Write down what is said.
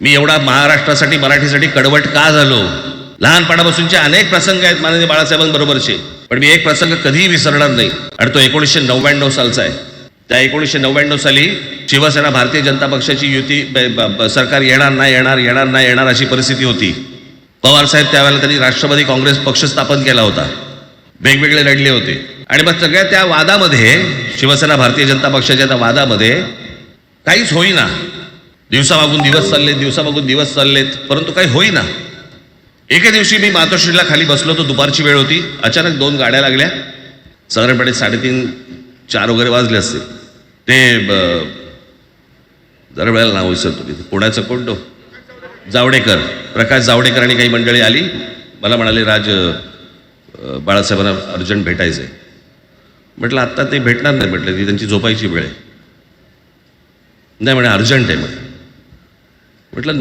मी एवढा महाराष्ट्रासाठी मराठीसाठी कडवट का झालो? लहानपणापासूनचे अनेक प्रसंग आहेत माननीय बाळासाहेबांबरोबरचे. पण मी एक प्रसंग कधीही विसरणार नाही. आणि तो एकोणीसशे नव्याण्णव सालचा आहे. त्या एकोणीसशे नव्याण्णव साली शिवसेना भारतीय जनता पक्षाची युती सरकार येणार नाही येणार येणार नाही येणार अशी परिस्थिती होती. पवार साहेब त्यावेळेला त्यांनी राष्ट्रवादी काँग्रेस पक्ष स्थापन केला होता. वेगवेगळे लढले होते. आणि मग सगळ्या त्या वादामध्ये शिवसेना भारतीय जनता पक्षाच्या त्या वादामध्ये काहीच होईना. दिवसामागून दिवस चाललेत दिवसामागून दिवस चाललेत परंतु काही होईना. एके दिवशी मी मातोश्रीला खाली बसलो होतो दुपारची वेळ होती. अचानक दोन गाड्या लागल्या. साधारणपणे साडेतीन चार वगैरे वाजले असते. ते ब- जरा वेळेला नाव विसरतो तिथे पुण्याचं कोणतो जावडेकर. प्रकाश जावडेकर आणि काही मंडळी आली. मला म्हणाले राज बाळासाहेबांना अर्जंट भेटायचं आहे म्हटलं आत्ता ते भेटणार नाही म्हटलं ती त्यांची झोपायची वेळ आहे. नाही म्हणे अर्जंट आहे. म्हणे म्हटलं